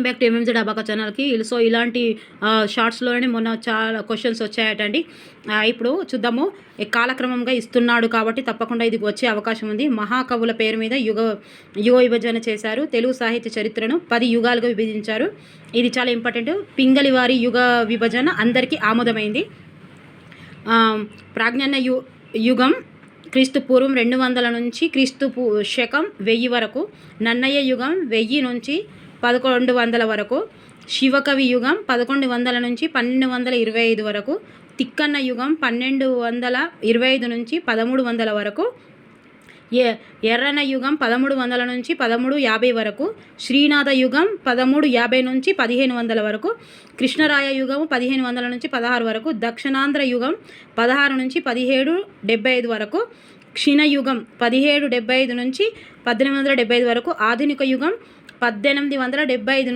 Welcome back to MMZ అబాక ఛానల్కి so ఇలాంటి షార్ట్స్లోనే మొన్న చాలా క్వశ్చన్స్ వచ్చాయటండి. ఇప్పుడు చూద్దాము. కాలక్రమంగా ఇస్తున్నాడు కాబట్టి తప్పకుండా ఇది వచ్చే అవకాశం ఉంది. మహాకవుల పేరు మీద యుగ యుగ విభజన చేశారు. తెలుగు సాహిత్య చరిత్రను పది యుగాలుగా విభజించారు. ఇది చాలా ఇంపార్టెంట్ పింగళి వారి యుగ విభజన అందరికీ ఆమోదమైంది. ప్రాజ్ఞాన యు యుగం క్రీస్తు పూర్వం రెండు వందల నుంచి క్రీస్తు శకం వెయ్యి వరకు. నన్నయ్య యుగం వెయ్యి నుంచి పదకొండు వందల వరకు శివకవి యుగం పదకొండు వందల నుంచి పన్నెండు వందల ఇరవై ఐదు వరకు తిక్కన్న యుగం పన్నెండు వందల ఇరవై ఐదు నుంచి పదమూడు వందల వరకు ఎ ఎర్రన యుగం పదమూడు వందల నుంచి పదమూడు యాభై వరకు శ్రీనాథ యుగం పదమూడు యాభై నుంచి పదిహేను వందల వరకు కృష్ణరాయ యుగం పదిహేను వందల నుంచి పదహారు వరకు దక్షిణాంధ్ర యుగం పదహారు నుంచి పదిహేడు డెబ్బై ఐదు వరకు క్షీణయుగం పదిహేడు డెబ్బై ఐదు నుంచి పద్దెనిమిది వందల డెబ్బై ఐదు వరకు ఆధునిక యుగం పద్దెనిమిది వందల డెబ్బై ఐదు